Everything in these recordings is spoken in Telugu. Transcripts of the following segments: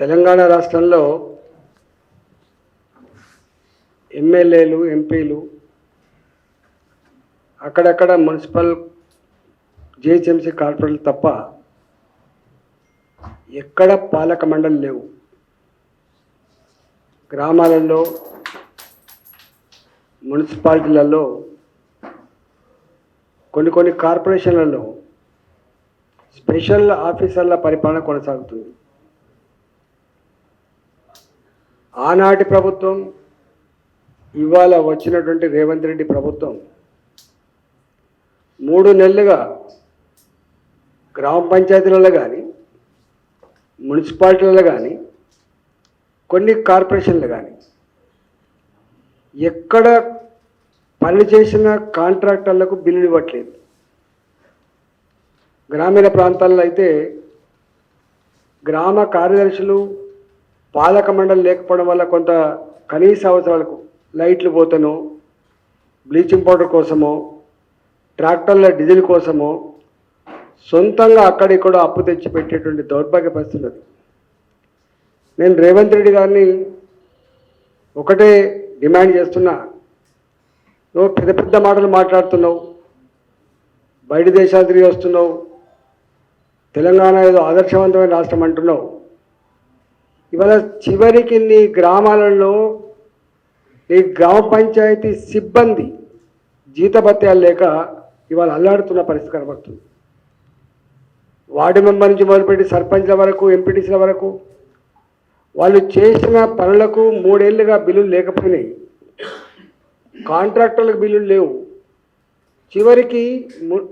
తెలంగాణ రాష్ట్రంలో ఎమ్మెల్యేలు ఎంపీలు అక్కడక్కడ మున్సిపల్ జిహెచ్ఎంసీ కార్పొరేట్లు తప్ప ఎక్కడ పాలక మండలి లేవు. గ్రామాలలో మున్సిపాలిటీలలో కొన్ని కొన్ని కార్పొరేషన్లలో స్పెషల్ ఆఫీసర్ల పరిపాలన కొనసాగుతుంది. ఆనాటి ప్రభుత్వం ఇవాళ వచ్చినటువంటి రేవంత్ రెడ్డి ప్రభుత్వం మూడు నెలలుగా గ్రామ పంచాయతీలలో కానీ మున్సిపాలిటీలలో కానీ కొన్ని కార్పొరేషన్లు కానీ ఎక్కడ పని చేసిన కాంట్రాక్టర్లకు బిల్లులు ఇవ్వట్లేదు. గ్రామీణ ప్రాంతాల్లో అయితే గ్రామ కార్యదర్శులు పాలక మండలి లేకపోవడం వల్ల కొంత కనీస అవసరాలకు లైట్లు పోతను బ్లీచింగ్ పౌడర్ కోసమో ట్రాక్టర్ల డీజిల్ కోసమో సొంతంగా అక్కడిక్కడ అప్పు తెచ్చి పెట్టేటువంటి దౌర్భాగ్య పరిస్థితి నేను రేవంత్ రెడ్డి గారిని ఒకటే డిమాండ్ చేస్తున్నా. నువ్వు పెద్ద పెద్ద మాటలు మాట్లాడుతున్నావు బయట దేశాలు తిరిగి వస్తున్నావు తెలంగాణ ఏదో ఆదర్శవంతమైన రాష్ట్రం అంటున్నావు. ఇవాళ చివరికి నీ గ్రామాలలో నీ గ్రామ పంచాయతీ సిబ్బంది జీతభత్యాలు లేక ఇవాళ అల్లాడుతున్న పరిస్థితి కనబడుతుంది. వార్డు మెంబర్ నుంచి మొదలుపెట్టి సర్పంచ్ల వరకు ఎంపీటీసీల వరకు వాళ్ళు చేసిన పనులకు మూడేళ్ళుగా బిల్లులు లేకపోయినాయి. కాంట్రాక్టర్లకు బిల్లులు లేవు. చివరికి ము-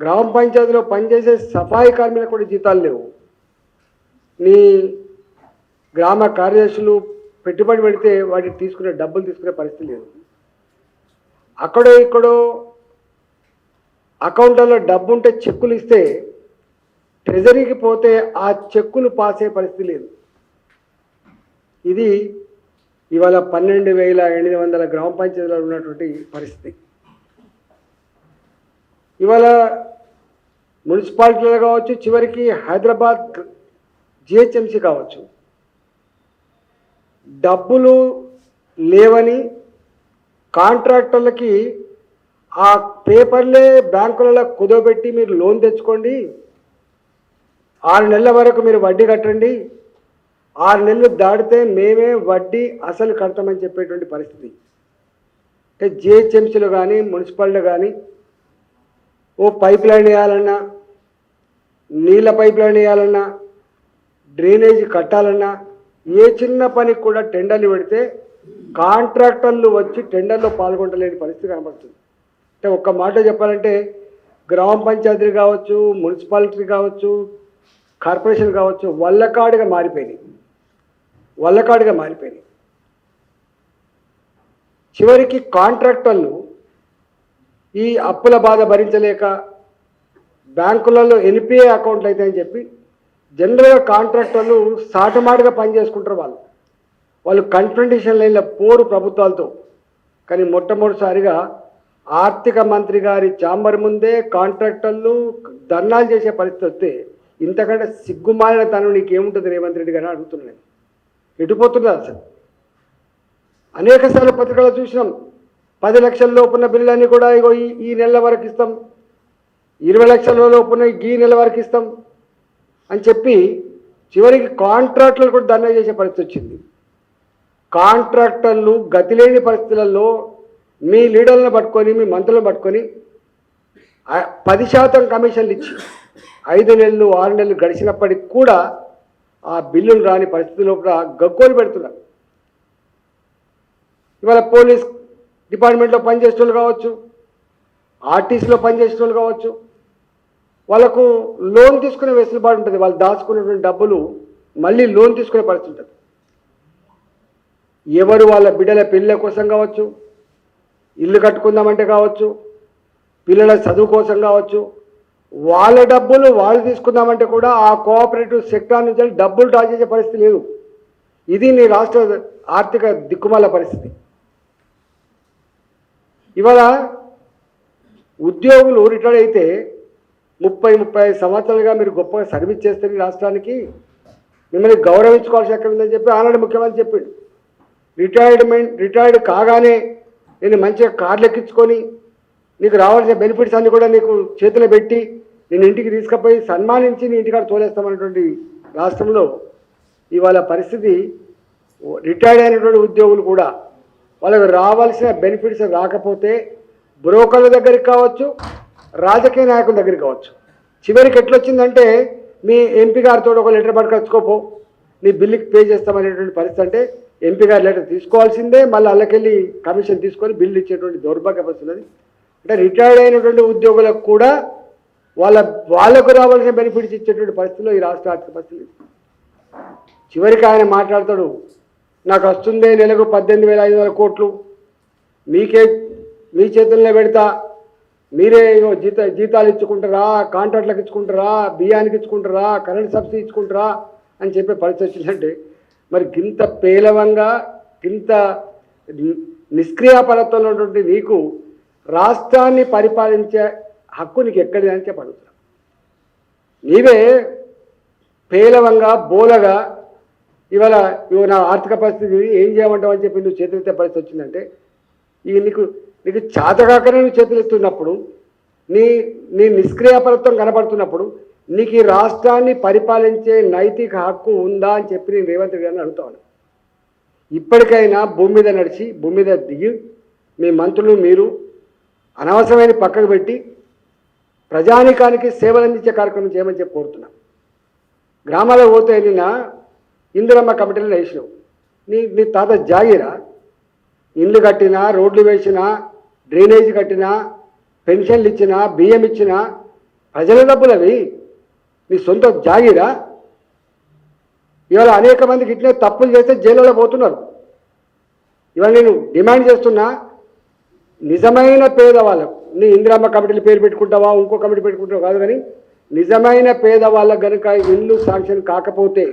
గ్రామ పంచాయతీలో పనిచేసే సఫాయి కార్మికులకు కూడా జీతాలు లేవు. నీ గ్రామ కార్యదర్శులు పెట్టుబడి పెడితే వాటికి తీసుకునే డబ్బులు తీసుకునే పరిస్థితి లేదు. అక్కడో ఇక్కడో అకౌంట్లలో డబ్బు ఉంటే చెక్కులు ఇస్తే ట్రెజరీకి పోతే ఆ చెక్కులు పాస్ అయ్యే పరిస్థితి లేదు. ఇది ఇవాళ పన్నెండు వేల ఎనిమిది వందల గ్రామ పంచాయతీలో ఉన్నటువంటి పరిస్థితి. ఇవాళ మున్సిపాలిటీలు కావచ్చు చివరికి హైదరాబాద్ జిహెచ్ఎంసీ కావచ్చు. డబ్బులు లేవని కాంట్రాక్టర్లకి ఆ పేపర్లే బ్యాంకులలో కుదోబెట్టి మీరు లోన్ తెచ్చుకోండి. ఆరు నెలల వరకు మీరు వడ్డీ కట్టండి. ఆరు నెలలు దాటితే మేమే వడ్డీ అసలు కడతామని చెప్పేటువంటి పరిస్థితి. అంటే జిహెచ్ఎంసీలు కానీ మున్సిపాలిటీ కానీ ఓ పైప్ లైన్ వేయాలన్నా నీళ్ళ పైప్ లైన్ వేయాలన్నా డ్రైనేజ్ కట్టాలన్నా ఏ చిన్న పనికి కూడా టెండర్లు పెడితే కాంట్రాక్టర్లు వచ్చి టెండర్లో పాల్గొనలేని పరిస్థితి కనబడుతుంది. అంటే ఒక్క మాట చెప్పాలంటే గ్రామ పంచాయతీ కావచ్చు మున్సిపాలిటీ కావచ్చు కార్పొరేషన్ కావచ్చు వల్లకాడిగా మారిపోయినాయి. వల్లకాడిగా మారిపోయినాయి. చివరికి కాంట్రాక్టర్లు ఈ అప్పుల బాధ భరించలేక బ్యాంకులలో ఎన్పిఏ అకౌంట్లు అయితే అని చెప్పి జనరల్గా కాంట్రాక్టర్లు సాటమాటుగా పనిచేసుకుంటారు వాళ్ళు. వాళ్ళు కన్ఫ్రంటేషన్ లైన్ల పోరు ప్రభుత్వాలతో. కానీ మొట్టమొదటిసారిగా ఆర్థిక మంత్రి గారి చాంబర్ ముందే కాంట్రాక్టర్లు ధర్నాలు చేసే పరిస్థితి వస్తే ఇంతకంటే సిగ్గుమాలిన తనం నీకేముంటుంది రేవంత్ రెడ్డి గారు అడుగుతున్నాను నేను. ఎటుపోతున్నారు అసలు. అనేక సార్లు పత్రికల్లో చూసినాం. పది లక్షల లోపున్న బిల్లులన్నీ కూడా ఇగో ఈ ఈ నెల వరకు ఇస్తాం. ఇరవై లక్షల లోపున్న ఈ నెల వరకు ఇస్తాం. అని చెప్పి చివరికి కాంట్రాక్టర్లు కూడా ధర్నా చేసే పరిస్థితి వచ్చింది. కాంట్రాక్టర్లు గతిలేని పరిస్థితులలో మీ లీడర్లను పట్టుకొని మీ మంత్రులను పట్టుకొని పది శాతం కమిషన్లు ఇచ్చి ఐదు నెలలు ఆరు నెలలు గడిచినప్పటికి కూడా ఆ బిల్లులు రాని పరిస్థితిలో కూడా గగ్గోలు పెడుతున్నారు. ఇవాళ పోలీస్ డిపార్ట్మెంట్లో పనిచేసే వాళ్ళు కావచ్చు ఆర్టీసీలో పనిచేసే వాళ్ళు కావచ్చు వాళ్ళకు లోన్ తీసుకునే వెసులుబాటు ఉంటుంది. వాళ్ళు దాచుకున్నటువంటి డబ్బులు మళ్ళీ లోన్ తీసుకునే పరిస్థితి ఉంటుంది. ఎవరు వాళ్ళ బిడ్డల పెళ్ళ కోసం కావచ్చు ఇల్లు కట్టుకుందామంటే కావచ్చు పిల్లల చదువు కోసం కావచ్చు వాళ్ళ డబ్బులు వాళ్ళు తీసుకుందామంటే కూడా ఆ కోఆపరేటివ్ సెక్టార్ నుంచి డబ్బులు డ్రా చేసే పరిస్థితి లేదు. ఇది నీ రాష్ట్ర ఆర్థిక దిక్కుమాల పరిస్థితి. ఇవాళ ఉద్యోగులు రిటైర్ అయితే ముప్పై ముప్పై ఐదు సంవత్సరాలుగా మీరు గొప్పగా సర్వీస్ చేస్తారు ఈ రాష్ట్రానికి మిమ్మల్ని గౌరవించుకోవాల్సి ఎక్కడ ఉందని చెప్పి ఆనాడు ముఖ్యమంత్రి చెప్పిండు. రిటైర్మెంట్ రిటైర్డ్ కాగానే నేను మంచిగా కార్లు ఎక్కించుకొని నీకు రావాల్సిన బెనిఫిట్స్ అన్ని కూడా నీకు చేతిలో పెట్టి నేను ఇంటికి తీసుకుపోయి సన్మానించి నీ ఇంటికాడ తోలేస్తామన్నటువంటి రాష్ట్రంలో ఇవాళ పరిస్థితి రిటైర్డ్ అయినటువంటి ఉద్యోగులు కూడా వాళ్ళకి రావాల్సిన బెనిఫిట్స్ రాకపోతే బ్రోకర్ల దగ్గరికి కావచ్చు రాజకీయ నాయకుల దగ్గరికి కావచ్చు. చివరికి ఎట్లొచ్చిందంటే మీ ఎంపీ గారితో ఒక లెటర్ పట్టుకొచ్చుకోపో నీ బిల్లుకి పే చేస్తామనేటువంటి పరిస్థితి అంటే ఎంపీ గారి లెటర్ తీసుకోవాల్సిందే మళ్ళీ అల్లకెళ్ళి కమిషన్ తీసుకొని బిల్లు ఇచ్చేటువంటి దౌర్భాగ్య పరిస్థితి అంటే రిటైర్డ్ అయినటువంటి ఉద్యోగులకు కూడా వాళ్ళ వాళ్ళకు రావాల్సిన బెనిఫిట్స్ ఇచ్చేటువంటి పరిస్థితిలో ఈ రాష్ట్ర ఆర్థిక పరిస్థితి చివరికి ఆయన మాట్లాడతాడు నాకు వస్తుందే నెలకు పద్దెనిమిది వేల ఐదు వందల కోట్లు మీకే మీ చేతుల్లో పెడతా మీరే ఇగో జీత జీతాలు ఇచ్చుకుంటారా కాంట్రాక్ట్లకు ఇచ్చుకుంటారా బియ్యానికి ఇచ్చుకుంటారా కరెంట్ సబ్సిడీ ఇచ్చుకుంటారా అని చెప్పే పరిస్థితి వచ్చిందంటే మరి గింత పేలవంగా గింత నిష్క్రియాపరత్వంలో ఉన్నటువంటి నీకు రాష్ట్రాన్ని పరిపాలించే హక్కు నీకు ఎక్కడిది అని చెప్పి అడుగుతున్నా. నీవే పేలవంగా బోలగా ఇవాళ ఇవ్వ నా ఆర్థిక పరిస్థితి ఏం చేయమంటావు అని చెప్పి నువ్వు చేతులెత్తే పరిస్థితి వచ్చిందంటే ఇక నీకు నీకు చేతగాకనే నువ్వు చేతులెత్తున్నప్పుడు నీ నీ నిష్క్రియాపరత్వం కనబడుతున్నప్పుడు నీకు ఈ రాష్ట్రాన్ని పరిపాలించే నైతిక హక్కు ఉందా అని చెప్పి నేను రేవంత్ రెడ్డి గారిని అడుగుతాను ఇప్పటికైనా భూమి మీద నడిచి భూమి మీద దిగి మీ మంత్రులు మీరు అనవసరమైన పక్కకు పెట్టి ప్రజానికానికి సేవలు అందించే కార్యక్రమం చేయమని చెప్పి కోరుతున్నా. గ్రామాలకు పోతే నిన్న ఇందిరమ్మ కమిటీలో వేసినావు. నీ నీ తాత జాగిరా. ఇండ్లు కట్టినా రోడ్లు వేసినా డ్రైనేజ్ కట్టినా పెన్షన్లు ఇచ్చినా బియ్యం ఇచ్చినా ప్రజల డబ్బులు అవి నీ సొంత జాగిరా? ఇవాళ అనేక మందికి ఇట్లే తప్పులు చేస్తే జైల్లో పోతున్నారు. ఇవాళ నేను డిమాండ్ చేస్తున్నా నిజమైన పేదవాళ్ళకు నీ ఇందిరామ్మ కమిటీలు పేరు పెట్టుకుంటావా ఇంకో కమిటీ పెట్టుకుంటావా కాదు కానీ నిజమైన పేదవాళ్ళకు కనుక ఇల్లు శాంక్షన్ కాకపోతే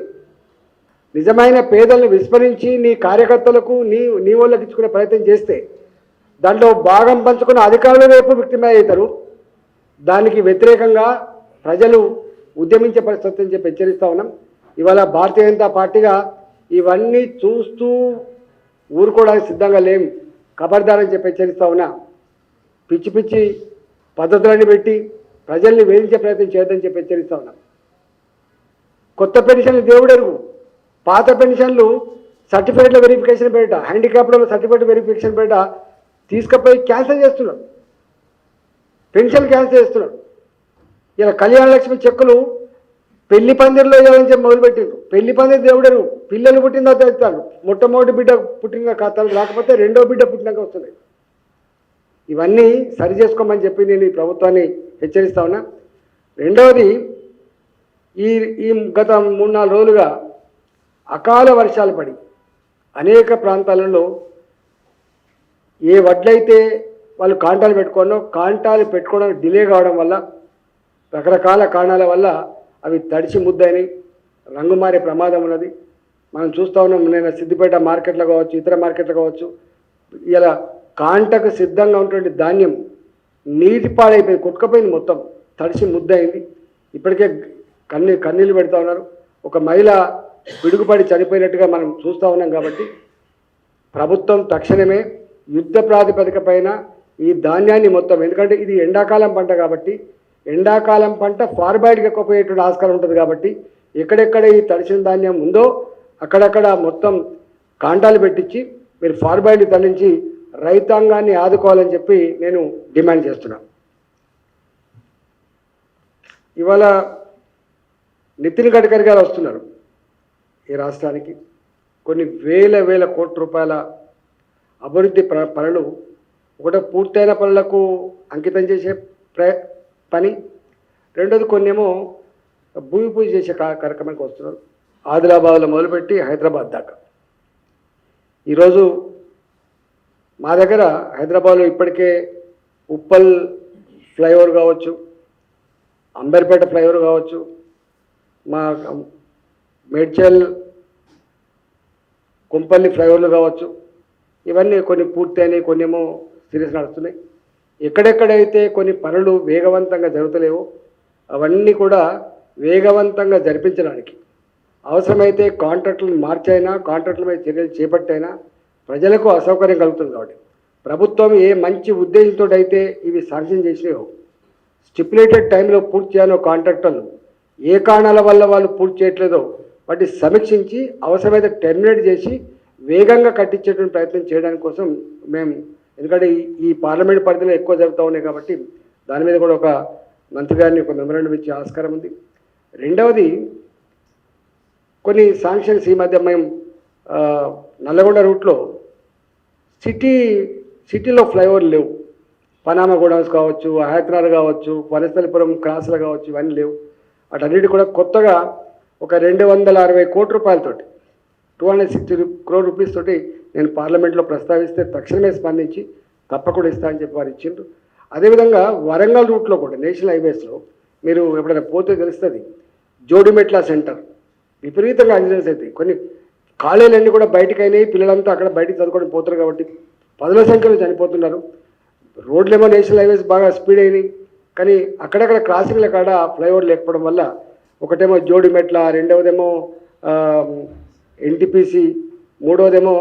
నిజమైన పేదలను విస్మరించి నీ కార్యకర్తలకు నీ నీ వాళ్ళకి ఇచ్చుకునే ప్రయత్నం చేస్తే దాంట్లో భాగం పంచుకున్న అధికారులు రేపు విక్టిమే అవుతారు. దానికి వ్యతిరేకంగా ప్రజలు ఉద్యమించే పరిస్థితి అని చెప్పి హెచ్చరిస్తూ ఉన్నాం. ఇవాళ భారతీయ జనతా పార్టీగా ఇవన్నీ చూస్తూ ఊరుకోవడానికి సిద్ధంగా లేం. ఖబర్దారని చెప్పి హెచ్చరిస్తూ ఉన్నా. పిచ్చి పిచ్చి పద్ధతులన్నీ పెట్టి ప్రజల్ని వేధించే ప్రయత్నం చేయొద్దని చెప్పి హెచ్చరిస్తూ ఉన్నాం. కొత్త పెన్షన్లు దేవుడెరుగు పాత పెన్షన్లు సర్టిఫికేట్ల వెరిఫికేషన్ పేరిట హ్యాండిక్యాప్ల సర్టిఫికేట్ వెరిఫికేషన్ పేరిట తీసుకుపోయి క్యాన్సిల్ చేస్తున్నాడు. పెన్షన్ క్యాన్సిల్ చేస్తున్నాడు. ఇలా కళ్యాణ లక్ష్మి చెక్కులు పెళ్ళి పందిరిలో ఇవ్వాలని చెప్పి మొదలుపెట్టిండ్రు. పెళ్ళి పందిరి దేవుడరు. పిల్లలు పుట్టిన తర్వాత ఇస్తాడు మొట్టమొదటి బిడ్డ పుట్టిన ఖాతాలు రాకపోతే రెండో బిడ్డ పుట్టినాక వస్తున్నాయి ఇవన్నీ సరి చేసుకోమని చెప్పి నేను ఈ ప్రభుత్వాన్ని హెచ్చరిస్తా ఉన్నా. రెండవది ఈ ఈ గత మూడు నాలుగు రోజులుగా అకాల వర్షాలు పడి అనేక ప్రాంతాలలో ఏ వడ్లయితే వాళ్ళు కాంటాలు పెట్టుకోనో కాంటాలు పెట్టుకోవడం డిలే కావడం వల్ల రకరకాల కారణాల వల్ల అవి తడిచి ముద్దయినాయి. రంగు మారే ప్రమాదం ఉన్నది. మనం చూస్తూ ఉన్నాం నేను సిద్దిపేట మార్కెట్లో కావచ్చు ఇతర మార్కెట్లో కావచ్చు ఇలా కాంటకు సిద్ధంగా ఉన్నటువంటి ధాన్యం నీటి పాడైపోయింది కుట్టుకపోయింది మొత్తం తడిసి ముద్దయింది. ఇప్పటికే కన్నీ కన్నీళ్ళు పెడతా ఉన్నారు. ఒక మహిళ విడుగుపడి చనిపోయినట్టుగా మనం చూస్తూ ఉన్నాం కాబట్టి ప్రభుత్వం తక్షణమే యుద్ధ ప్రాతిపదిక పైన ఈ ధాన్యాన్ని మొత్తం ఎందుకంటే ఇది ఎండాకాలం పంట కాబట్టి ఎండాకాలం పంట ఫార్బైడ్కి ఎక్కువ పోయేటువంటి ఆస్కారం ఉంటుంది కాబట్టి ఎక్కడెక్కడ ఈ తడిసిన ధాన్యం ఉందో అక్కడక్కడ మొత్తం కాంటాలు పెట్టించి మీరు ఫార్బైడ్ తరలించి రైతాంగాన్ని ఆదుకోవాలని చెప్పి నేను డిమాండ్ చేస్తున్నాను ఇవాళ నితిన్ గడ్కరీ గారు వస్తున్నారు ఈ రాష్ట్రానికి. కొన్ని వేల వేల కోట్ల రూపాయల అభివృద్ధి పనులు ఒకటి పూర్తయిన పనులకు అంకితం చేసే ప్ర పని. రెండోది కొన్నేమో భూమి పూజ చేసే కార్యక్రమానికి వస్తున్నారు. ఆదిలాబాద్లో మొదలుపెట్టి హైదరాబాద్ దాకా. ఈరోజు మా దగ్గర హైదరాబాద్లో ఇప్పటికే ఉప్పల్ ఫ్లైఓవర్ కావచ్చు అంబర్పేట ఫ్లైఓవర్ కావచ్చు మా మేడ్చల్ కుంపల్లి ఫ్లైఓవర్లు కావచ్చు ఇవన్నీ కొన్ని పూర్తయినాయి కొన్ని ఏమో సిరీస్ నడుస్తున్నాయి. ఎక్కడెక్కడైతే కొన్ని పనులు వేగవంతంగా జరుగుతలేవో అవన్నీ కూడా వేగవంతంగా జరిపించడానికి అవసరమైతే కాంట్రాక్టులను మార్చైనా కాంట్రాక్టుల మీద చర్యలు చేపట్టైనా ప్రజలకు అసౌకర్యం కలుగుతుంది కాబట్టి. ప్రభుత్వం ఏ మంచి ఉద్దేశంతో అయితే ఇవి శాంక్షన్ చేసినాయో స్టిపులేటెడ్ టైంలో పూర్తి చేయాలో కాంట్రాక్టర్లు ఏ కారణాల వల్ల వాళ్ళు పూర్తి చేయట్లేదో వాటిని సమీక్షించి అవసరమైతే టెర్మినేట్ చేసి వేగంగా కట్టించేటువంటి ప్రయత్నం చేయడానికి కోసం మేము ఎందుకంటే ఈ- పార్లమెంట్ పరిధిలో ఎక్కువ జరుగుతూ ఉన్నాయి కాబట్టి దాని మీద కూడా ఒక మంత్రి గారిని ఒక మెమరాండం ఇచ్చే ఆస్కారం ఉంది. రెండవది కొన్ని శాంక్షన్స్ ఈ మధ్య మేము నల్లగొండ రూట్లో సిటీ సిటీలో ఫ్లైఓవర్ లేవు. పనామా గోడౌన్స్ కావచ్చు హైదరాబాద్ కావచ్చు వనస్థలిపురం క్రాస్లు కావచ్చు ఇవన్నీ లేవు. అటన్నిటి కూడా కొత్తగా ఒక రెండు వందల అరవై కోట్ల రూపాయలతోటి two hundred sixty crore rupees తోటి నేను పార్లమెంట్లో ప్రస్తావిస్తే తక్షణమే స్పందించి తప్పకుండా ఇస్తా అని చెప్పి వారు ఇచ్చిండ్రు. అదేవిధంగా వరంగల్ రూట్లో కూడా నేషనల్ హైవేస్లో మీరు ఎప్పుడైనా పోతే తెలుస్తుంది జోడిమెట్ల సెంటర్. విపరీతంగా యాక్సిడెంట్స్ అవుతాయి కొన్ని కాలేజీలన్నీ కూడా బయటకు అయినాయి పిల్లలంతా అక్కడ బయటికి చదువుకొని పోతారు కాబట్టి పదుల సంఖ్యలో చనిపోతున్నారు. రోడ్లేమో నేషనల్ హైవేస్ బాగా స్పీడ్ అయినాయి. కానీ అక్కడక్కడ క్రాసింగ్ల కాడ ఫ్లైఓవర్ లేకపోవడం వల్ల ఒకటేమో జోడిమెట్ల రెండవదేమో ఎన్టీపీసీ మూడవదేమో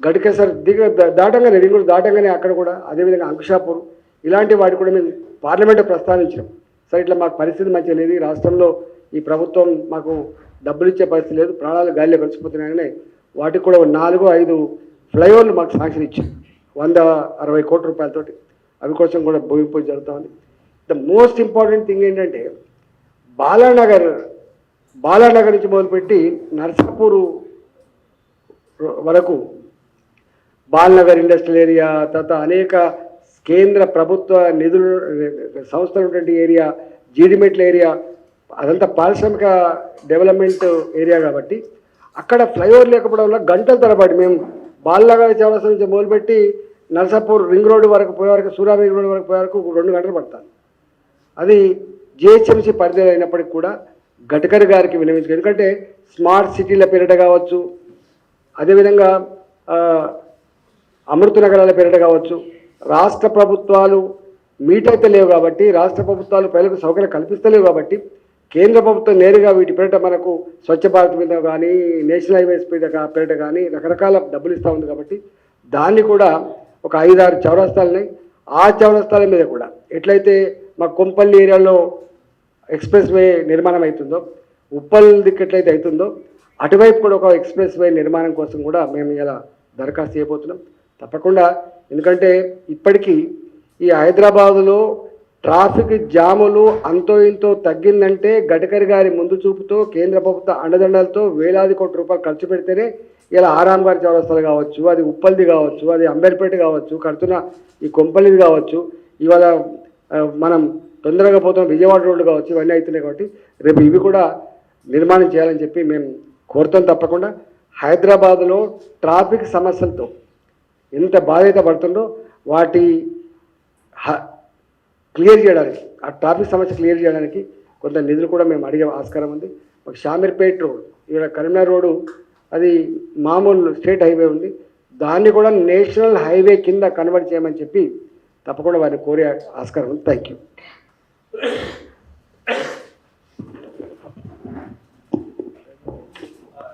గడికేసర్ దిగ దాటంగానే రింగులు దాటంగానే అక్కడ కూడా అదేవిధంగా అంకుషాపూర్ ఇలాంటి వాటి కూడా మేము పార్లమెంట్ ప్రస్తావించినాం సరే ఇట్లా మాకు పరిస్థితి మంచిగా లేదు. ఈ రాష్ట్రంలో ఈ ప్రభుత్వం మాకు డబ్బులు ఇచ్చే పరిస్థితి లేదు. ప్రాణాలు గాలిలో కలిసిపోతున్నాయని వాటికి కూడా నాలుగు ఐదు ఫ్లైఓవర్లు మాకు శాంక్షన్ ఇచ్చారు. వంద అరవై కోట్ల రూపాయలతోటి. అవి కోసం కూడా భూమి పూజ జరుగుతూ ఉంది. ద మోస్ట్ ఇంపార్టెంట్ థింగ్ ఏంటంటే బాలానగర్ బాలానగర్ నుంచి మొదలుపెట్టి నర్సాపూరు వరకు బాల్నగర్ ఇండస్ట్రియల్ ఏరియా తర్వాత అనేక కేంద్ర ప్రభుత్వ నిధులు సంస్థలు ఉన్నటువంటి ఏరియా జీడిమెట్ల ఏరియా అదంతా పారిశ్రామిక డెవలప్మెంట్ ఏరియా కాబట్టి అక్కడ ఫ్లైఓవర్ లేకపోవడం వల్ల గంటల తరబడి మేము బాల్నగర్ చౌరస్తా నుంచి మొదలుపెట్టి నర్సాపూర్ రింగ్ రోడ్డు వరకు పోయే వరకు రింగ్ రోడ్డు వరకు పోయే వరకు రెండు గంటలు పడతాను అది జిహెచ్ఎంసీ పరిధి అయినప్పటికీ కూడా గడ్కరీ గారికి విన్నవించుకో ఎందుకంటే స్మార్ట్ సిటీల పేరిట కావచ్చు అదేవిధంగా అమృత నగరాల పేరిట కావచ్చు రాష్ట్ర ప్రభుత్వాలు మీట్ అయితే లేవు కాబట్టి రాష్ట్ర ప్రభుత్వాలు ప్రజలకు సౌకర్యం కల్పిస్తలేవు కాబట్టి కేంద్ర ప్రభుత్వం నేరుగా వీటి పేరిట మనకు స్వచ్ఛ భారత్ మీద కానీ నేషనల్ హైవేస్ మీద పేరిట కానీ రకరకాల డబ్బులు ఇస్తూ ఉంది కాబట్టి దాన్ని కూడా ఒక ఐదారు ఉన్నాయి ఆ చౌరస్తాల మీద కూడా. ఎట్లయితే మా కొంపల్లి ఏరియాలో ఎక్స్ప్రెస్ వే నిర్మాణం అవుతుందో ఉప్పల్ దిక్కట్లయితే అవుతుందో అటువైపు కూడా ఒక ఎక్స్ప్రెస్ వే నిర్మాణం కోసం కూడా మేము ఇలా దరఖాస్తు చేయబోతున్నాం. తప్పకుండా ఎందుకంటే ఇప్పటికీ ఈ హైదరాబాదులో ట్రాఫిక్ జాములు అంతో ఇంతో తగ్గిందంటే గడ్కరీ గారి ముందు చూపుతో కేంద్ర ప్రభుత్వ అండదండలతో వేలాది కోట్ల రూపాయలు ఖర్చు పెడితేనే ఇలా ఆరాం గారి కావచ్చు అది ఉప్పల్ది కావచ్చు అది అంబేర్పేట కావచ్చు కడుతున్న ఈ కొంపల్లిది కావచ్చు ఇవాళ మనం తొందరగా పోతాం. విజయవాడ రోడ్డుగా కావచ్చు ఇవన్నీ అవుతున్నాయి కాబట్టి రేపు ఇవి కూడా నిర్మాణం చేయాలని చెప్పి మేము కోరుతాం తప్పకుండా. హైదరాబాద్లో ట్రాఫిక్ సమస్యలతో ఎంత బాధ్యత పడుతుందో వాటి హ- క్లియర్ చేయడానికి ఆ ట్రాఫిక్ సమస్య క్లియర్ చేయడానికి కొంత నిధులు కూడా మేము అడిగే ఆస్కారం ఉంది. ఒక షామీర్పేట్ రోడ్ ఇక్కడ కరీంనగర్ రోడ్డు అది మామూలు స్టేట్ హైవే ఉంది. దాన్ని కూడా నేషనల్ హైవే కింద కన్వర్ట్ చేయమని చెప్పి తప్పకుండా వారిని కోరే ఆస్కారం ఉంది. Thank you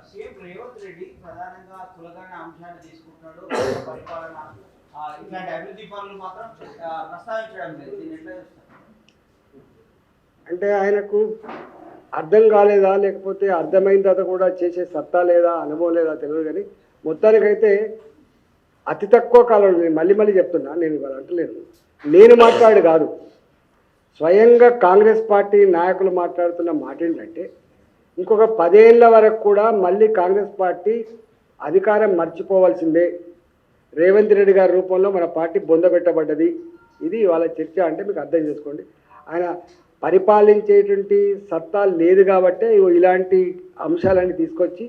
CM Revanth Reddy ప్రధానంగా కులగణ అంశాన్ని తీసుకుంటున్నాడు. పరిపాలన ఇట్లాంటి అభివృద్ధి పనులు మాత్రం ప్రస్తావించడం లేదు. దీన్ని ఎట్లా అంటే ఆయనకు అర్థం కాలేదా? లేకపోతే అర్థమైన తర్వాత కూడా చేసే సత్తా లేదా అనుభవం లేదా తెలియదు కానీ మొత్తానికైతే అతి తక్కువ కాలంలో నేను మళ్ళీ మళ్ళీ చెప్తున్నా నేను ఇవాళ అంటలేను నేను మాట్లాడు కాదు. స్వయంగా కాంగ్రెస్ పార్టీ నాయకులు మాట్లాడుతున్న మాట ఏంటంటే ఇంకొక పదేళ్ళ వరకు కూడా మళ్ళీ కాంగ్రెస్ పార్టీ అధికారం మర్చిపోవాల్సిందే. రేవంత్ రెడ్డి గారి రూపంలో మన పార్టీ బొందబెట్టబడ్డది ఇది వాళ్ళ చర్చ అంటే మీకు అర్థం చేసుకోండి. ఆయన పరిపాలించేటువంటి సత్తా లేదు కాబట్టే ఇగో ఇలాంటి అంశాలన్నీ తీసుకొచ్చి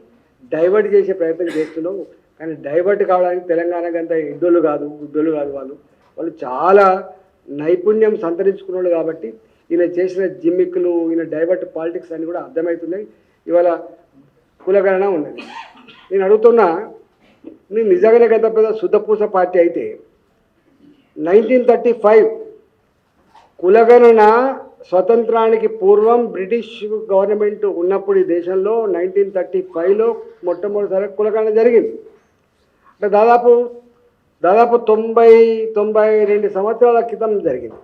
డైవర్ట్ చేసే ప్రయత్నం చేస్తున్నావు. కానీ డైవర్ట్ కావడానికి తెలంగాణకి అంత ఎడ్డోళ్ళు కాదు గుడ్డోళ్ళు కాదు వాళ్ళు. వాళ్ళు చాలా నైపుణ్యం సంతరించుకున్నాడు కాబట్టి ఈయన చేసిన జిమ్మిక్కులు ఈయన డైవర్ట్ పాలిటిక్స్ అని కూడా అర్థమవుతున్నాయి. ఇవాళ కులగణన ఉన్నది. నేను అడుగుతున్నా నేను నిజంగానే గత పెద్ద శుద్ధపూస పార్టీ అయితే నైన్టీన్ థర్టీ ఫైవ్ కులగణన స్వతంత్రానికి పూర్వం బ్రిటిష్ గవర్నమెంట్ ఉన్నప్పుడు ఈ దేశంలో నైన్టీన్ థర్టీ ఫైవ్లో మొట్టమొదటిసారి కులగణన జరిగింది. అంటే దాదాపు దాదాపు తొంభై తొంభై రెండు సంవత్సరాల క్రితం జరిగింది.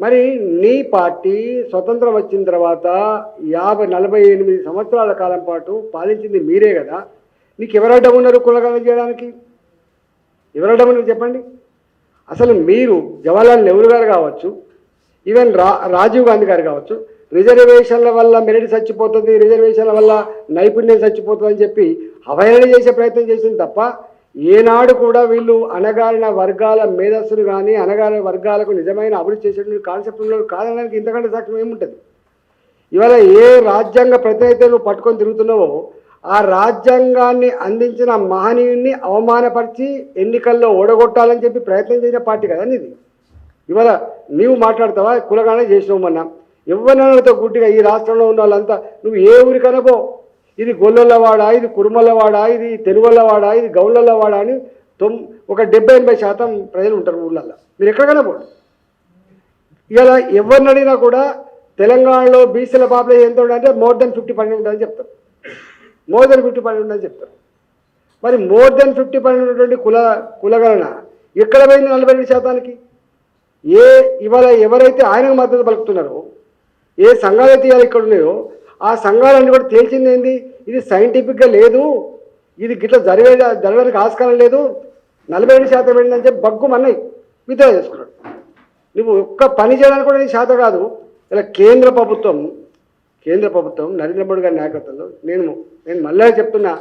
మరి నీ పార్టీ స్వతంత్రం వచ్చిన తర్వాత యాభై నలభై ఎనిమిది సంవత్సరాల కాలం పాటు పాలించింది మీరే కదా. నీకు ఎవరు అడ్డం ఉన్నారు కులగణన చేయడానికి? ఎవరు అడ్డం ఉన్నారు చెప్పండి. అసలు మీరు జవహర్లాల్ నెహ్రూ గారు కావచ్చు ఈవెన్ రా రాజీవ్ గాంధీ గారు కావచ్చు రిజర్వేషన్ల వల్ల మెరిట్ చచ్చిపోతుంది రిజర్వేషన్ల వల్ల నైపుణ్యం చచ్చిపోతుంది అని చెప్పి అవహేళన చేసే ప్రయత్నం చేసింది తప్ప ఏనాడు కూడా వీళ్ళు అణగారిన వర్గాల మేధస్సులు కానీ అణగారిన వర్గాలకు నిజమైన అభివృద్ధి చేసేటువంటి కాన్సెప్ట్ ఉన్న కాదనడానికి ఇంతకంటే సాక్ష్యం ఏముంటుంది? ఇవాళ ఏ రాజ్యాంగ ప్రతినిధి నువ్వు పట్టుకొని తిరుగుతున్నావో ఆ రాజ్యాంగాన్ని అందించిన మహనీయుణ్ణి అవమానపరిచి ఎన్నికల్లో ఓడగొట్టాలని చెప్పి ప్రయత్నం చేసిన పార్టీ కదా ఇది ఇవాళ నీవు మాట్లాడతావా? కులగానే చేసినావు మొన్న. ఎవరినతో గుడ్డిగా ఈ రాష్ట్రంలో ఉన్న వాళ్ళంతా నువ్వు ఏ ఊరికైనా పో. ఇది గొల్లలవాడ ఇది కురుమలవాడ ఇది తెలుగులవాడ ఇది గౌళ్ళవాడ అని తొమ్ ఒక డెబ్బై ఎనభై శాతం ప్రజలు ఉంటారు ఊళ్ళల్లో. మీరు ఎక్కడికైనా పోండి. ఇలా ఎవరిని అడిగినా కూడా తెలంగాణలో బీసీల పాపులేషన్ ఎంత ఉందంటే మోర్ దెన్ ఫిఫ్టీ పర్సెంట్ ఉంటుందని చెప్తారు. మోర్ దెన్ ఫిఫ్టీ పర్సెంట్ ఉందని చెప్తారు. మరి మోర్ దెన్ ఫిఫ్టీ పర్సెంట్ ఉన్నటువంటి కుల కులగణన ఎక్కడ పోయింది నలభై రెండు శాతానికి? ఏ ఇవాళ ఎవరైతే ఆయనకు మద్దతు పలుకుతున్నారో ఏ సంఘాలు అయితే ఇవాళ ఇక్కడ ఉన్నాయో ఆ సంఘాలన్నీ కూడా తేల్చింది ఏంది? ఇది సైంటిఫిక్గా లేదు. ఇది గిట్ల జరిగే జరగడానికి ఆస్కారం లేదు. నలభై ఏడు శాతం ఏంటంటే చెప్పి బగ్గు మన్నాయి. విత్డ్రా చేసుకున్నాడు. నువ్వు ఒక్క పని చేయడానికి కూడా నీ శాత కాదు. ఇలా కేంద్ర ప్రభుత్వం కేంద్ర ప్రభుత్వం నరేంద్ర మోడీ గారి నాయకత్వంలో నేను నేను మళ్ళీ చెప్తున్నా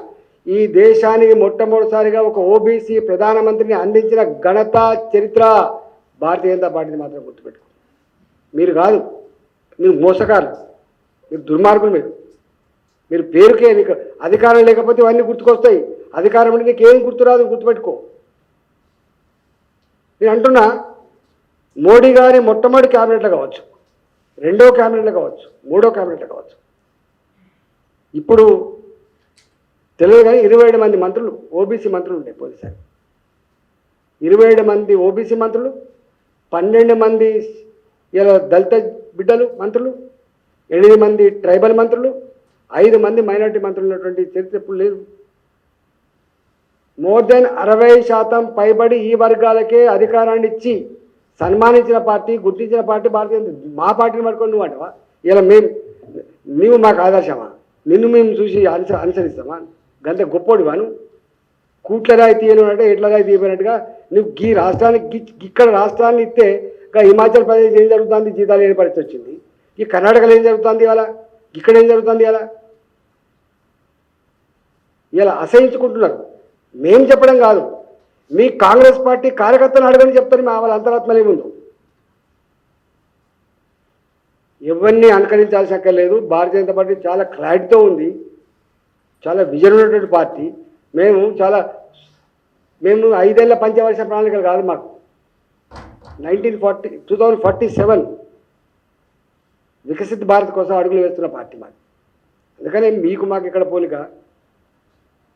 ఈ దేశానికి మొట్టమొదటిసారిగా ఒక ఓబీసీ ప్రధానమంత్రిని అందించిన ఘనత చరిత్ర భారతీయ జనతా పార్టీని మాత్రం గుర్తుపెట్టుకో. మీరు కాదు. మీరు మోసకారులు మీరు దుర్మార్గులు మీరు మీరు పేరుకే మీకు అధికారం లేకపోతే ఇవన్నీ గుర్తుకొస్తాయి. అధికారం అంటే నీకేం గుర్తురాదు గుర్తుపెట్టుకో. నేను అంటున్నా మోడీ గారి మొట్టమొదటి క్యాబినెట్లో కావచ్చు రెండో క్యాబినెట్లో కావచ్చు మూడో క్యాబినెట్లో కావచ్చు. ఇప్పుడు తెలియదు కానీ ఇరవై ఏడు మంది మంత్రులు ఓబీసీ మంత్రులు ఉండే పోలీసారి. ఇరవై ఏడు మంది ఓబీసీ మంత్రులు పన్నెండు మంది ఇలా దళిత బిడ్డలు మంత్రులు ఎనిమిది మంది ట్రైబల్ మంత్రులు ఐదు మంది మైనారిటీ మంత్రులు ఉన్నటువంటి చరిత్ర ఎప్పుడు లేదు. మోర్ దెన్ అరవై శాతం పైబడి ఈ వర్గాలకే అధికారాన్ని ఇచ్చి సన్మానించిన పార్టీ గుర్తించిన పార్టీ భారతీయ మా పార్టీని పట్టుకొని నువ్వు అంటవా? ఇలా మేము నీవు మాకు ఆదర్శమా? నిన్ను మేము చూసి అనుస అనుసరిస్తామా? గంత గొప్పోడివా నువ్వు కూట్ల తీయను అంటే ఎట్ల రాయి నువ్వు ఈ రాష్ట్రానికి ఇక్కడ రాష్ట్రాన్ని ఇస్తే ఇంకా హిమాచల్ ప్రదేశ్ ఏం జరుగుతుంది? జీతాలు ఏర్పరిచి వచ్చింది. ఈ కర్ణాటకలో ఏం జరుగుతుంది ఇవాళ? ఇక్కడ ఏం జరుగుతుంది ఇలా ఇలా అసహించుకుంటున్నారు. మేం చెప్పడం కాదు. మీ కాంగ్రెస్ పార్టీ కార్యకర్తలు అడగని చెప్తారు మా వాళ్ళ అంతరాత్మలే ముందు ఎవరిని అనుకరించాల్సిన అక్కర్లేదు భారతీయ జనతా పార్టీ చాలా క్లారిటీతో ఉంది. చాలా విజన్ ఉన్నటువంటి పార్టీ. మేము చాలా మేము ఐదేళ్ళ పంచవర్ష ప్రణాళికలు కాదు మాకు. Nineteen forty two thousand forty seven Viksit Bharat కోసం అడుగులు వేస్తున్న పార్టీ మాది. అందుకనే మీకు మాకు ఇక్కడ పోలిక.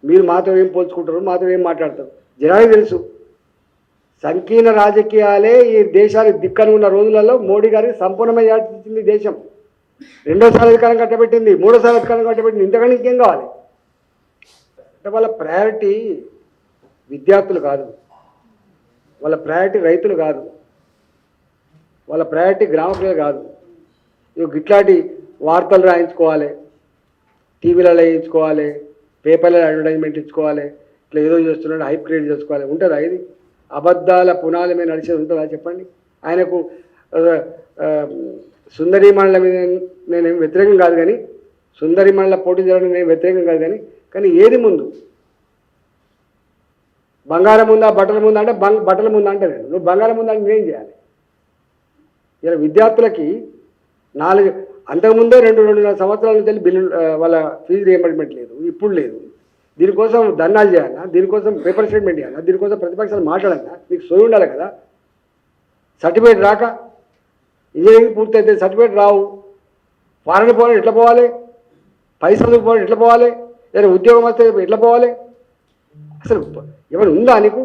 మీరు మాతో ఏం పోల్చుకుంటారు మాతో ఏం మాట్లాడతారు? జనానికి తెలుసు. సంకీర్ణ రాజకీయాలే ఈ దేశానికి దిక్కనున్న రోజులలో మోడీ గారికి సంపూర్ణమైన ఇచ్చింది దేశం. రెండోసారి అధికారం కట్టబెట్టింది మూడోసారి అధికారం కట్టబెట్టింది. ఇంతకన్నా ఇంకేం కావాలి? అంటే వాళ్ళ ప్రయారిటీ విద్యార్థులు కాదు. వాళ్ళ ప్రయారిటీ రైతులు కాదు. వాళ్ళ ప్రయారిటీ గ్రామ ప్రజలు కాదు. ఇట్లాంటి వార్తలు రాయించుకోవాలి. టీవీలలో వేయించుకోవాలి. పేపర్లలో అడ్వర్టైజ్మెంట్ ఇచ్చుకోవాలి. ఇట్లా ఏదో చేస్తున్నాడు హైప్ క్రియేట్ చేసుకోవాలి. ఉంటుందా ఇది? అబద్ధాల పునాల మీద నడిచేది ఉంటుందా చెప్పండి? ఆయనకు ఆ, మీద నేనేం వ్యతిరేకం కాదు కానీ సుందరీమణుల పోటీ జరగడం నేను వ్యతిరేకం కాదు కానీ కానీ ఏది ముందు? బంగారం ఉందా బట్టల ముందా అంటే బంగ్ బట్టల ముందా అంటే నేను నువ్వు బంగారం ముందా అంటే నేనేం చేయాలి? ఇలా విద్యార్థులకి నాలుగు అంతకుముందే రెండు రెండున్నర సంవత్సరాల నుంచి బిల్లు వాళ్ళ ఫీజు రియంబర్స్మెంట్ లేదు. ఇప్పుడు లేదు. దీనికోసం ధర్నాలు చేయాలా? దీనికోసం పేపర్ స్టేట్మెంట్ చేయాలా దీనికోసం ప్రతిపక్షాలు మాట్లాడాలా? మీకు సోయి ఉండాలి కదా? సర్టిఫికేట్ రాక? ఇంజనీరింగ్ పూర్తయితే సర్టిఫికేట్ రావు. ఫారెన్ పోవాలి ఎట్లా పోవాలి? పైసలు పోవాలి ఎట్లా పోవాలి? లేదా ఉద్యోగం వస్తే ఎట్లా పోవాలి? అసలు ఏమైనా ఉందా నీకు?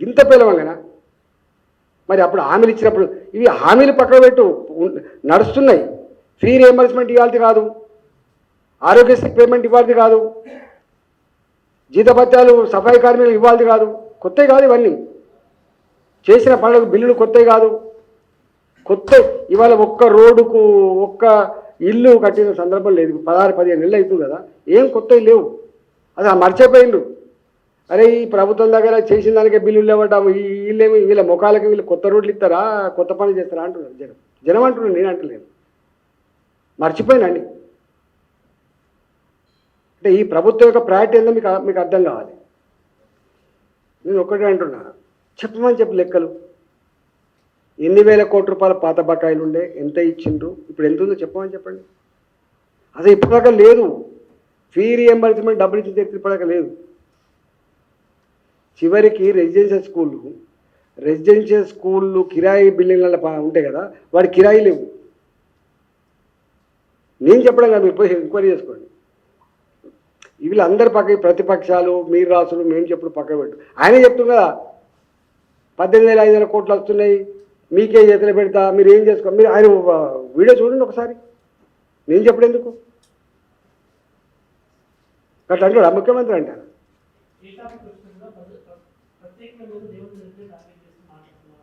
ఇంత పేలవంగనా? మరి అప్పుడు హామీలు ఇచ్చినప్పుడు ఇవి హామీలు పక్కన పెట్టు నడుస్తున్నాయి. ఫ్రీ రియంబర్స్మెంట్ ఇవ్వాలి కాదు. ఆరోగ్యశ్రీ పేమెంట్ ఇవ్వాలి కాదు. జీతభత్యాలు సఫాయి కార్మికులు ఇవ్వాలి కాదు. కొత్తవి కాదు ఇవన్నీ. చేసిన పనులకు బిల్లులు కొత్తవి కాదు. కొత్త ఇవాళ ఒక్క రోడ్డుకు ఒక్క ఇల్లు కట్టిన సందర్భం లేదు. పదహారు పదిహేను నెలలు అవుతుంది కదా. ఏం కొత్తవి లేవు. అది ఆ మర్చిపోయిండు అరే ఈ ప్రభుత్వం దగ్గర చేసిన దానికే బిల్లులు ఇవ్వటం ఈ వీళ్ళేమి వీళ్ళ ముఖాలకి వీళ్ళు కొత్త రోడ్లు ఇస్తారా? కొత్త పనులు చేస్తారా అంటున్నారు జనం. జనం అంటున్నాను నేను అంటలేను. మర్చిపోయినండి అంటే ఈ ప్రభుత్వం యొక్క ప్రయారిటీ ఏందో మీకు మీకు అర్థం కావాలి. నేను ఒక్కటే అంటున్నా. చెప్పమని చెప్పు లెక్కలు. ఎన్ని వేల కోట్ల రూపాయల పాత బకాయిలు ఉండే ఎంత ఇచ్చిండ్రు? ఇప్పుడు ఎంత ఉందో చెప్పమని చెప్పండి. అసలు ఇప్పటిదాకా లేదు. ఫీ రీఎంబర్స్మెంట్ డబ్బులు ఇచ్చి చరిత్ర ఇప్పటిదాకా లేదు. చివరికి రెసిడెన్షియల్ స్కూళ్ళు రెసిడెన్షియల్ స్కూళ్ళు కిరాయి బిల్డింగ్ల ఉంటాయి కదా వాడి కిరాయి లేవు. నేను చెప్పడం కాదు మీరు పోయి ఎంక్వైరీ చేసుకోండి. వీళ్ళందరి పక్క ప్రతిపక్షాలు మీరు రాసులు మేము చెప్పుడు పక్క పెట్టు. ఆయనే చెప్తుంది కదా పద్దెనిమిది వేల ఐదు వేల కోట్లు వస్తున్నాయి మీకే చేతులు పెడతా మీరు ఏం చేసుకో మీరు ఆయన వీడియో చూడండి ఒకసారి. నేను చెప్పడం ఎందుకు? అట్లా అంటాడు ముఖ్యమంత్రి అంటారు ఏ టాపిక్ వచ్చినా ప్రతి-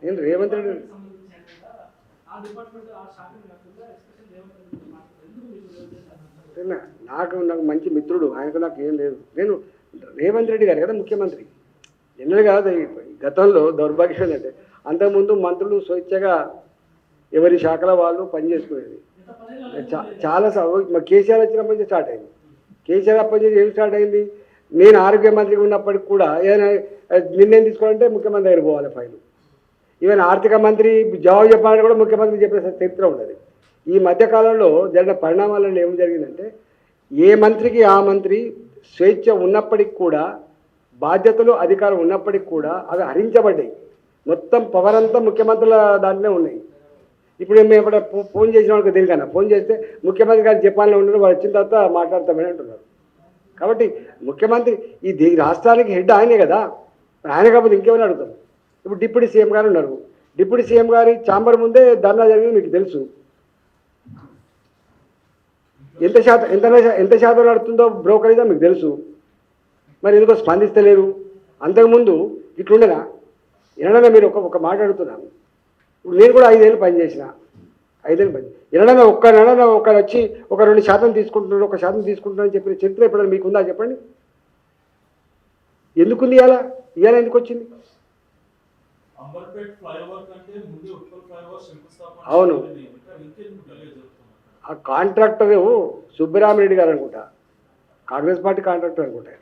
ఏంటి రేవంత్ రెడ్డి? నాకు నాకు మంచి మిత్రుడు ఆయనకు నాకు ఏం లేదు. నేను రేవంత్ రెడ్డి గారు కదా ముఖ్యమంత్రి. జనరల్గా అది గతంలో దౌర్భాగ్యం ఏంటంటే అంతకుముందు మంత్రులు స్వేచ్ఛగా ఎవరి శాఖల వాళ్ళు పనిచేసుకునేది చాలా కేసీఆర్ వచ్చినప్పటి నుంచి స్టార్ట్ అయింది. కేసీఆర్ అప్పటి నుంచి ఏం స్టార్ట్ అయింది? నేను ఆరోగ్య మంత్రిగా ఉన్నప్పటికి కూడా ఏదైనా నిర్ణయం తీసుకోవాలంటే ముఖ్యమంత్రి దగ్గర పోవాలి ఫైల్. ఈవెన్ ఆర్థిక మంత్రి జవాబు చెప్పాలంటే కూడా ముఖ్యమంత్రి చెప్పే చరిత్ర ఉన్నది ఈ మధ్యకాలంలో జరిగిన పరిణామాలలో ఏం జరిగిందంటే ఏ మంత్రికి ఆ మంత్రి స్వేచ్ఛ ఉన్నప్పటికి కూడా బాధ్యతలు అధికారం ఉన్నప్పటికి కూడా అవి హరించబడ్డాయి. మొత్తం పవర్ అంతా ముఖ్యమంత్రుల దాంట్లో ఉన్నాయి. ఇప్పుడు మేము ఎప్పుడు ఫో- ఫోన్ చేసిన వాళ్ళకి దేనికన్నా ఫోన్ చేస్తే ముఖ్యమంత్రి గారు జపాన్లో ఉన్నారు వాళ్ళు వచ్చిన తర్వాత మాట్లాడతామని అంటున్నారు. కాబట్టి ముఖ్యమంత్రి ఈ రాష్ట్రానికి హెడ్ ఆయనే కదా. ఆయన కాకపోతే ఇంకేమైనా అడుగుతాం? ఇప్పుడు డిప్యూటీ సీఎం గారు ఉన్నారు. డిప్యూటీ సీఎం గారి చాంబర్ ముందే ధర్నా జరిగింది మీకు తెలుసు. ఎంత శాతం ఎంత ఎంత శాతం నడుతుందో బ్రోకరేజా మీకు తెలుసు. మరి ఎందుకో స్పందిస్తలేరు. అంతకుముందు ఇట్లుండేనా? ఎన్నడన్నా మీరు ఒక ఒక మాట అడుగుతున్నాను. ఇప్పుడు నేను కూడా ఐదేళ్ళు పనిచేసిన. ఐదేళ్ళు పని ఎన్నడన్నా ఒక్క నెలన ఒకరు వచ్చి ఒక రెండు శాతం తీసుకుంటున్నాడు ఒక శాతం తీసుకుంటున్నాడు అని చెప్పిన చరిత్ర ఎప్పుడైనా మీకుందా చెప్పండి? ఎందుకుంది ఇవాళ ఇవాళ ఎందుకు వచ్చింది అవును. ఆ కాంట్రాక్టర్ సుబ్బరామరెడ్డి గారు అనుకుంటా. కాంగ్రెస్ పార్టీ కాంట్రాక్టర్ అనుకుంటా.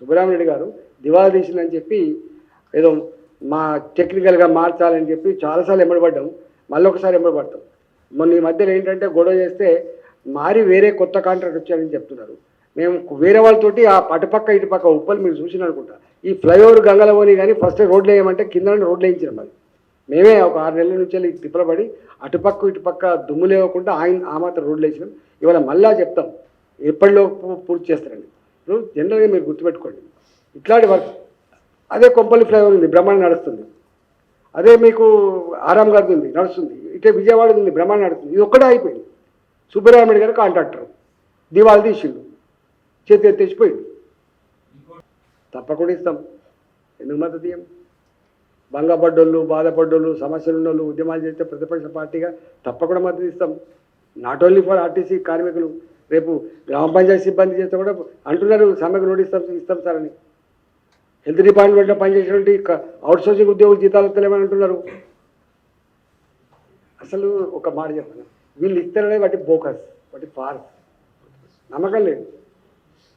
సుబ్బరామరెడ్డి గారు దివాలా తీసిందని చెప్పి ఏదో మా టెక్నికల్గా మార్చాలని చెప్పి చాలాసార్లు ఎంబడబడ్డాం మళ్ళీ ఒకసారి ఎంబడబడతాం మొన్న ఈ మధ్యలో ఏంటంటే గొడవ చేస్తే మారి వేరే కొత్త కాంట్రాక్ట్ వచ్చారని చెప్తున్నారు. మేము వేరే వాళ్ళతోటి ఆ అటుపక్క ఇటుపక్క ఉప్పలు మీరు చూసిన అనుకుంటా. ఈ ఫ్లైఓవర్ గంగలవోని కానీ ఫస్ట్ రోడ్లు వేయమంటే కింద నుండి రోడ్లు వేయించారు మరి. మేమే ఒక ఆరు నెలల నుంచి వెళ్ళి తిప్పలబడి అటుపక్క ఇటుపక్క దుమ్ము లేవకుండా ఆయన ఆ మాత్రం రోడ్లు వేసినాం. ఇవాళ మళ్ళా చెప్తాం. ఎప్పటిలోపు పూర్తి చేస్తారండి ఇప్పుడు జనరల్గా మీరు గుర్తుపెట్టుకోండి. ఇట్లాంటి వర్క్ అదే కొంపల్లి ఫ్లైఓవర్ ఉంది బ్రహ్మాండం నడుస్తుంది. అదే మీకు ఆరాం గారిది ఉంది నడుస్తుంది. ఇటే విజయవాడ ఉంది బ్రహ్మాండ నడుస్తుంది. ఇది ఒక్కటే అయిపోయింది. సుబ్బరామరెడ్డి గారు కాంట్రాక్టర్. దివాళి తీసిండు. చేతి తెచ్చిపోయిండు. తప్పకుండా ఇస్తాం. ఎందుకు మద్దతు ఇయ్యం? భంగపడ్డోళ్ళు బాధపడ్డోళ్ళు సమస్యలు ఉన్నోళ్ళు ఉద్యమాలు చేస్తే ప్రతిపక్ష పార్టీగా తప్పకుండా మద్దతు ఇస్తాం. నాట్ ఓన్లీ ఫర్ ఆర్టీసీ కార్మికులు రేపు గ్రామ పంచాయతీ సిబ్బంది చేస్తే కూడా అంటున్నారు సమ్మెకు నోటీస్ ఇస్తాం ఇస్తాం సార్ అని. హెల్త్ డిపార్ట్మెంట్లో పనిచేసినటువంటి అవుట్ సోర్సింగ్ ఉద్యోగులు జీతాలు తెలియమని అంటున్నారు. అసలు ఒక మాట చెప్పను? వీళ్ళు ఇస్తారనే వాటి బోకస్ వాటి ఫార్స్ నమ్మకం లేదు.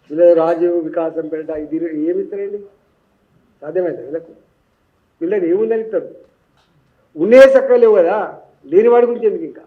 వీళ్ళు రాజీవ్ వికాసం పేరిట ఇది ఏమి ఇస్తారండి? సాధ్యమైంది వీళ్ళకు? వీళ్ళకి ఏముందని ఇస్తారు ఉన్నే చక్కగా లేవు కదా. లేని వాడి గురించి ఎందుకు ఇంకా?